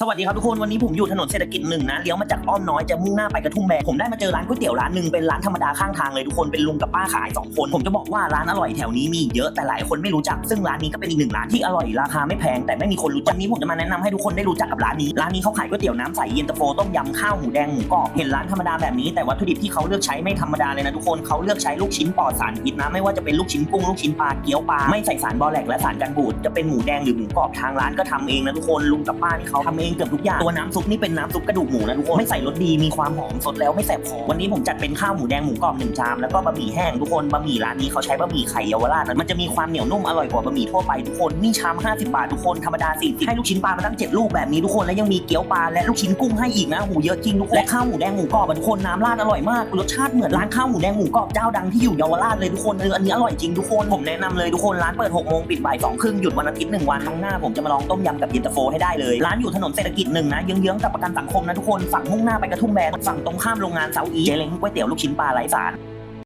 สวัสดีครับทุกคนวันนี้ผมอยู่ถนนเศรษฐกิจหนึ่งนะเลี้ยวมาจากอ้อมน้อยจะมุ่งหน้าไปกระทุ่มแบนผมได้มาเจอร้านก๋วยเตี๋ยวร้านหนึ่งเป็นร้านธรรมดาข้างทางเลยทุกคนเป็นลุงกับป้าขายสองคนผมจะบอกว่าร้านอร่อยแถวนี้มีเยอะแต่หลายคนไม่รู้จักซึ่งร้านนี้ก็เป็นอีกหนึ่งร้านที่อร่อยราคาไม่แพงแต่ไม่มีคนรู้จักวันนี้ผมจะมาแนะนำให้ทุกคนได้รู้จักกับร้านนี้ร้านนี้เขาขายก๋วยเตี๋ยวน้ำใสเย็นตาโฟต้มยำข้าวหมูแดงหมูกรอบเห็นร้านธรรมดาแบบนี้แต่วัตถุดิบที่เขาเลือกใช้ไม่ธรรมดาเลยนะทุกคนเขาเลือกใช้ลูกชิ้นปลอดสารพิษนะไม่ว่าจะเป็นลูกชิ้นกุ้งลูกชิ้นปลาเกี๊ยวปลาไม่ใส่สารบอแลกและสารกันบูดจะเป็นหมูแดงหรือหมูกรอบทางร้านก็ทำเองนะทุกคนลุงกับป้าที่เขาทำเองเกือบทุกอย่างตัวน้ำซุปนี่เป็นน้ำซุปกระดูกหมูนะทุกคนไม่ใส่รสดีมีความหอมสดแล้วไม่แสบคอวันนี้ผมจัดเป็นข้าวหมูแดงหมูกรอบหนึ่งชามแล้วก็บะหมี่แห้งทุกคนบะหมี่ร้านนี้เขาใช้บะหมี่ไข่เยาวราชนะมันจะมีความเหนียวนุ่มอร่อยกว่าบะหมี่ทั่วไปทุกคนนี่ชาม 50 บาททุกคนธรรมดา40ให้ลูกชิ้นปลามาตั้ง 7 ลูกแบบนี้ทุกคนแล้วยังมีเกี๊ยวปลาและลูกชิ้นกุ้งให้อีกนะหูเยอะจริงทุกคนและข้าวหมูแดงหมูกรอบทุกคนน้ำราดอร่อยมากรสชาติเหมือนร้านข้าวหมูแดงหมูกรอบเจ้าดังที่อยู่เยาวราชเลยทุกคนเอออันนี้อร่อยจริงทุกคนผมแนะนำเลยทุกคนร้านเปิด6โมงปิดบ่าย2ครึ่งหยุดวันอาทิตย์หนึ่งวันครั้งหน้าผมจะมาลองต้มยำกับเย็นตาโฟให้ได้เลยร้านอยู่ถนนเศรษฐกิจหนึ่งนะเยื้องๆกับประกันสังคมนะทุกคนฝั่งมุ่งหน้าไปกระทุ่มแบนฝั่งตรงข้ามโรงงานเสาอีเจเล้งก๋วยเตี๋ยวลูกชิ้นปลาไร้สาร